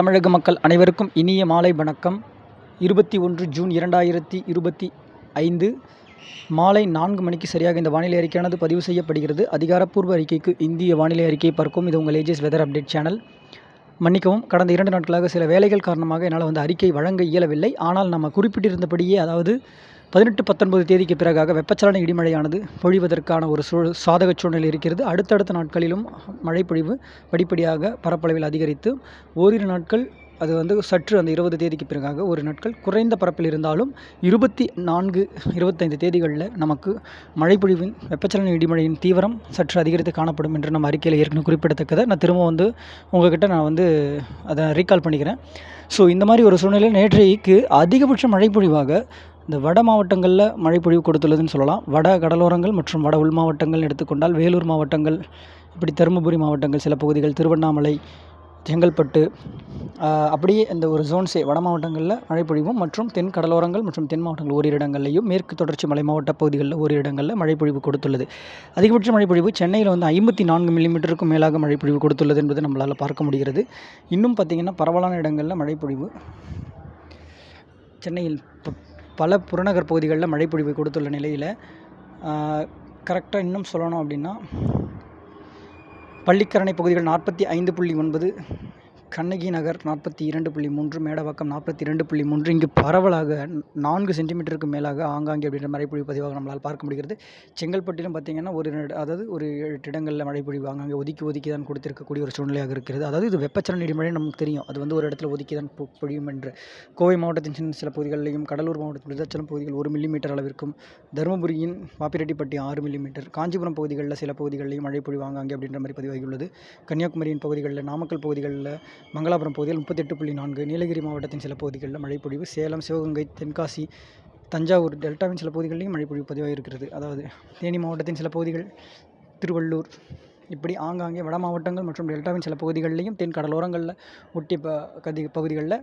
தமிழக மக்கள் அனைவருக்கும் இனிய மாலை வணக்கம். இருபத்தி ஒன்று ஜூன் இரண்டாயிரத்தி இருபத்தி ஐந்து மாலை நான்கு மணிக்கு சரியாக இந்த வானிலை அறிக்கையானது பதிவு செய்யப்படுகிறது. அதிகாரப்பூர்வ அறிக்கைக்கு இந்திய வானிலை அறிக்கையை பார்க்கும் இது உங்கள் ஏஜிஎஸ் வெதர் அப்டேட் சேனல் மன்னிக்கவும் கடந்த இரண்டு நாட்களாக சில வேலைகள் காரணமாக என்னால் வந்து அறிக்கை வழங்க இயலவில்லை. ஆனால் நம்ம குறிப்பிட்டிருந்தபடியே அதாவது பதினெட்டு பத்தொன்பது தேதிக்கு பிறகாக வெப்பச்சலன இடிமழையானது பொழிவதற்கான ஒரு சூழ் சாதக சூழ்நிலை இருக்கிறது. அடுத்தடுத்த நாட்களிலும் மழை பொழிவு படிப்படியாக பரப்பளவில் அதிகரித்து ஓரிரு நாட்கள் அது வந்து சற்று அந்த இருபது தேதிக்கு பிறகாக ஒரு நாட்கள் குறைந்த பரப்பில் இருந்தாலும் இருபத்தி நான்கு இருபத்தைந்து தேதிகளில் நமக்கு மழைப்பொழிவின் வெப்பச்சலன இடிமழையின் தீவிரம் சற்று அதிகரித்து காணப்படும் என்று நம்ம அறிக்கையில் ஏற்கனவே குறிப்பிடத்தக்கதை. நான் திரும்ப வந்து உங்ககிட்ட நான் வந்து அதை ரீகால் பண்ணிக்கிறேன். ஸோ இந்த மாதிரி ஒரு சூழ்நிலையில் நேற்றைக்கு அதிகபட்ச மழைப்பொழிவாக இந்த வட மாவட்டங்களில் மழை பொழிவு கொடுத்துள்ளதுன்னு சொல்லலாம். வட கடலோரங்கள் மற்றும் வட உள் மாவட்டங்கள் எடுத்துக்கொண்டால் வேலூர் மாவட்டங்கள் இப்படி தருமபுரி மாவட்டங்கள் சில பகுதிகள் திருவண்ணாமலை செங்கல்பட்டு அப்படியே இந்த ஒரு ஜோன்ஸே வட மாவட்டங்களில் மழை பொழிவும் மற்றும் தென் கடலோரங்கள் மற்றும் தென் மாவட்டங்கள் ஓரிரு இடங்கள்லையும் மேற்கு தொடர்ச்சி மலை மாவட்ட பகுதிகளில் ஓரிரு இடங்களில் மழை பொழிவு கொடுத்துள்ளது. அதிகபட்ச மழை பொழிவு சென்னையில் வந்து ஐம்பத்தி நான்கு மில்லிமீட்டருக்கும் மேலாக மழை பொழிவு கொடுத்துள்ளது என்பது நம்மளால் பார்க்க முடிகிறது. இன்னும் பார்த்திங்கன்னா பரவலான இடங்களில் மழை பொழிவு சென்னையில் பல புறநகர் பகுதிகளில் மழைப்பொழிவு கொடுத்துள்ள நிலையில் கரெக்டாக இன்னும் சொல்லணும் அப்படின்னா பள்ளிக்கரணை பகுதிகள் நாற்பத்தி ஐந்து புள்ளி ஒன்பது கண்ணகி நகர் நாற்பத்தி இரண்டு புள்ளி மூன்று மேடவாக்கம் நாற்பத்தி இரண்டு புள்ளி மூன்று. இங்கு பரவலாக நான்கு சென்டிமீட்டருக்கு மேலாக ஆங்காங்கே அப்படின்ற மழைப்பொழிவு பதிவாக நம்மளால் பார்க்க முடிகிறது. செங்கல்பட்டிலும் பார்த்திங்கன்னா ஒரு அதாவது ஒரு எட்டு இடங்களில் மழைப்பொழிவு ஆங்காங்கே ஒதுக்கி ஒதுக்கி தான் கொடுத்திருக்கக்கூடிய ஒரு சூழ்நிலையாக இருக்கிறது. அதாவது இது வெப்பச்சலன இடிமழை நமக்கு தெரியும். அது வந்து ஒரு இடத்துல ஒதுக்கி தான் பொழியும் என்று. கோவை மாவட்டத்தின் சின்ன சில பகுதிகளிலையும் கடலூர் மாவட்டத்தில் விருதாச்சலம் பகுதிகள் ஒரு மில்லிமீட்டர் அளவிற்கும் தருமபுரியின் பாப்பிரெட்டிப்பட்டி ஆறு மில்லிமீட்டர் காஞ்சிபுரம் பகுதிகளில் சில பகுதிகளிலையும் மழைப்பொழிவு ஆங்காங்கே அப்படின்ற மாதிரி பதிவாகியுள்ளது. கன்னியாகுமரியின் பகுதிகளில் நாமக்கல் பகுதிகளில் மங்களாபுரம் பகுதியில் முப்பத்தெட்டு புள்ளி நான்கு நீலகிரி மாவட்டத்தின் சில பகுதிகளில் மழைப்பொழிவு சேலம் சிவகங்கை தென்காசி தஞ்சாவூர் டெல்டாவின் சில பகுதிகளிலும் மழைப்பொழிவு பதிவாக இருக்கிறது. அதாவது தேனி மாவட்டத்தின் சில பகுதிகள் திருவள்ளூர் இப்படி ஆங்காங்கே வட மாவட்டங்கள் மற்றும் டெல்டாவின் சில பகுதிகளிலையும் தென் கடலோரங்களில் ஒட்டி ப கதி பகுதிகளில்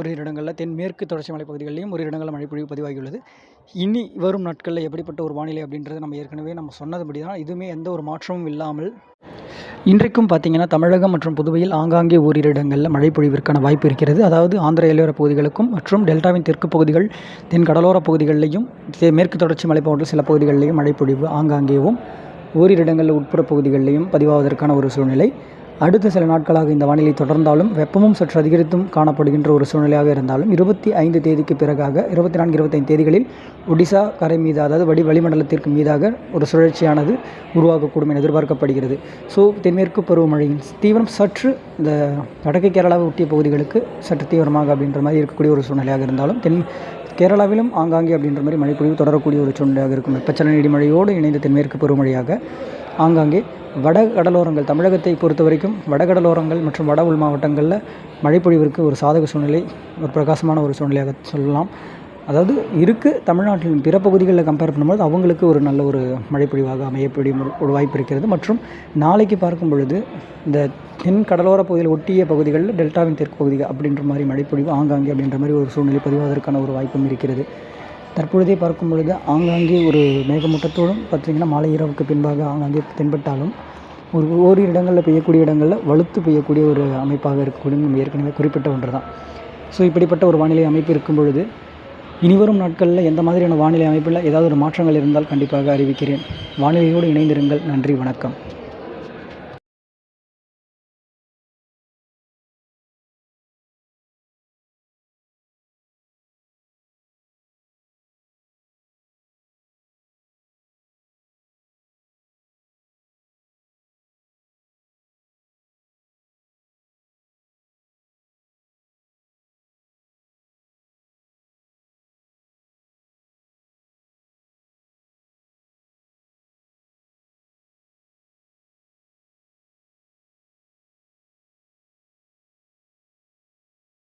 ஒரு இடங்களில் தென் மேற்கு தொடர்ச்சி மலை பகுதிகளிலும் ஒரு இடங்களில் மழைப்பொழிவு பதிவாகியுள்ளது. இனி வரும் நாட்களில் எப்படிப்பட்ட ஒரு வானிலை அப்படின்றது நம்ம ஏற்கனவே நம்ம சொன்னதுபடி தான் இதுவுமே எந்த ஒரு மாற்றமும் இல்லாமல் இன்றைக்கும் பார்த்தீங்கன்னா தமிழகம் மற்றும் புதுவையில் ஆங்காங்கே ஓரிரு இடங்களில் மழை பொழிவிற்கான வாய்ப்பு இருக்கிறது. அதாவது ஆந்திர எல்லையோர பகுதிகளுக்கும் மற்றும் டெல்டாவின் தெற்கு பகுதிகள் தென் கடலோர பகுதிகளிலையும் மேற்கு தொடர்ச்சி மலை போன்ற சில பகுதிகளிலையும் மழை பொழிவு ஆங்காங்கேவும் ஓரிரு இடங்களில் உட்புற பகுதிகளிலையும் பதிவாவதற்கான ஒரு சூழ்நிலை. அடுத்த சில நாட்களாக இந்த வானிலை தொடர்ந்தாலும் வெப்பமும் சற்று அதிகரித்தும் காணப்படுகின்ற ஒரு சூழ்நிலையாக இருந்தாலும் இருபத்தி ஐந்து தேதிக்கு பிறகாக இருபத்தி நான்கு இருபத்தைந்து தேதிகளில் ஒடிசா கரை மீது அதாவது வடி வளிமண்டலத்திற்கு மீதாக ஒரு சுழற்சியானது உருவாகக்கூடும் என எதிர்பார்க்கப்படுகிறது. ஸோ தென்மேற்கு பருவமழையின் தீவிரம் சற்று இந்த வடக்கு கேரளாவை ஒட்டிய பகுதிகளுக்கு சற்று தீவிரமாக அப்படின்ற மாதிரி இருக்கக்கூடிய ஒரு சூழ்நிலையாக இருந்தாலும் தென் கேரளாவிலும் ஆங்காங்கே அப்படின்ற மாதிரி மழைப்பொழிவு தொடரக்கூடிய ஒரு சூழ்நிலையாக இருக்கும். வெப்பச்சலன இடிமழையோடு இணைந்த தென்மேற்கு பருவமழையாக ஆங்காங்கே வட கடலோரங்கள் தமிழகத்தை பொறுத்த வரைக்கும் வடகடலோரங்கள் மற்றும் வட உள் மாவட்டங்களில் மழைப்பொழிவிற்கு ஒரு சாதக சூழ்நிலை ஒரு பிரகாசமான ஒரு சூழ்நிலையாக சொல்லலாம். அதாவது இருக்குது தமிழ்நாட்டின் பிற பகுதிகளில் கம்பேர் பண்ணும்போது அவங்களுக்கு ஒரு நல்ல ஒரு மழைப்பொழிவாக அமையக்கூடிய ஒரு வாய்ப்பு இருக்கிறது. மற்றும் நாளைக்கு பார்க்கும் பொழுது இந்த தென் கடலோர பகுதியில் ஒட்டிய பகுதிகளில் டெல்டாவின் தெற்கு பகுதிகள் அப்படின்ற மாதிரி மழைப்பொழிவு ஆங்காங்கே அப்படின்ற மாதிரி ஒரு சூழ்நிலை பதிவாவதற்கான ஒரு வாய்ப்பும் இருக்கிறது. தற்பொழுதே பார்க்கும் பொழுது ஆங்காங்கே ஒரு மேகமூட்டத்தோடும் பார்த்திங்கன்னா மாலை இரவுக்கு பின்பாக ஆங்காங்கே தென்பட்டாலும் ஒரு ஓரிரு இடங்களில் பெய்யக்கூடிய இடங்களில் வலுத்து பெய்யக்கூடிய ஒரு அமைப்பாக இருக்கக்கூடிய நம்ம ஏற்கனவே குறிப்பிட்ட ஒன்று தான் ஸோ இப்படிப்பட்ட ஒரு வானிலை அமைப்பு இருக்கும் பொழுது இனிவரும் நாட்களில் எந்த மாதிரியான வானிலை அமைப்பில் ஏதாவது ஒரு மாற்றங்கள் இருந்தால் கண்டிப்பாக அறிவிக்கிறேன். வானிலையோடு இணைந்திருங்கள். நன்றி வணக்கம்.